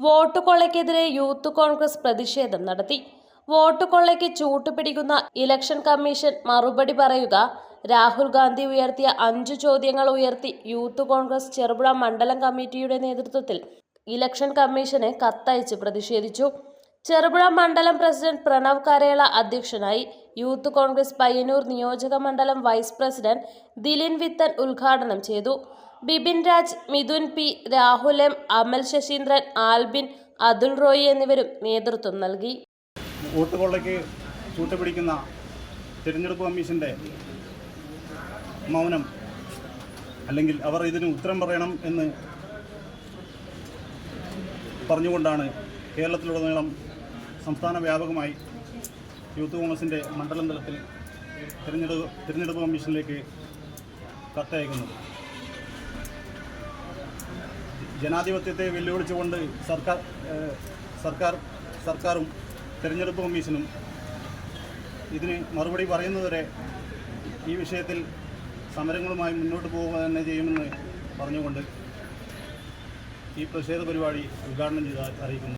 Vote കൊള്ളയ്ക്കെതിരെ youth Congress പ്രതിഷേധം നടത്തി. Vote കൊള്ളയ്ക്ക് ചൂട്ടുപിടിക്കുന്ന ഇലക്ഷൻ കമ്മീഷൻ മറുപടി പറയുക രാഹുൽ ഗാന്ധി ഉയർത്തിയ അഞ്ചു ചോദ്യങ്ങൾ ഉയർത്തി യൂത്ത് കോൺഗ്രസ് ചെറുപുഴ മണ്ഡലം കമ്മിറ്റിയുടെ നേതൃത്വത്തിൽ ഇലക്ഷൻ കമ്മീഷന് കത്തയച്ച് പ്രതിഷേധിച്ചു. ചെറുപുഴ മണ്ഡലം പ്രസിഡന്റ് പ്രണവ് കരേള അധ്യക്ഷനായി യൂത്ത് കോൺഗ്രസ് പയ്യന്നൂർ നിയോജക മണ്ഡലം വൈസ് പ്രസിഡന്റ് ദിലിൻ വിത്തൻ ഉദ്ഘാടനം ചെയ്തു. ബിപിൻ രാജ് മിഥുൻ പി രാഹുൽ എം അമൽ ശശീന്ദ്രൻ ആൽബിൻ അതുൽ റോയി എന്നിവരും നേതൃത്വം നൽകി. ചൂട്ടുപിടിക്കുന്ന തിരഞ്ഞെടുപ്പ് കമ്മീഷന്റെ മൗനം അല്ലെങ്കിൽ അവർ ഇതിന് ഉത്തരം പറയണം എന്ന് പറഞ്ഞുകൊണ്ടാണ് കേരളത്തിലുടനീളം സംസ്ഥാന വ്യാപകമായി യൂത്ത് കോൺഗ്രസിന്റെ മണ്ഡലം തലത്തിൽ തിരഞ്ഞെടുപ്പ് തിരഞ്ഞെടുപ്പ് കമ്മീഷനിലേക്ക് കത്തയക്കുന്നത് ജനാധിപത്യത്തെ വെല്ലുവിളിച്ചുകൊണ്ട് സർക്കാർ സർക്കാർ സർക്കാരും തിരഞ്ഞെടുപ്പ് കമ്മീഷനും ഇതിന് മറുപടി പറയുന്നതുവരെ ഈ വിഷയത്തിൽ സമരങ്ങളുമായി മുന്നോട്ട് പോവുക തന്നെ ചെയ്യുമെന്ന് പറഞ്ഞുകൊണ്ട് ഈ പ്രതിഷേധ പരിപാടി ഉദ്ഘാടനം ചെയ്ത് അറിയിക്കുന്നു.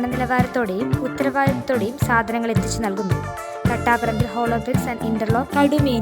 ഗുണനിലവാരത്തോടെയും ഉത്തരവാദിത്തത്തോടെയും സാധനങ്ങൾ എത്തിച്ചു നൽകുന്നു. Thattaparambil hollow bricks and interlock Kadumeni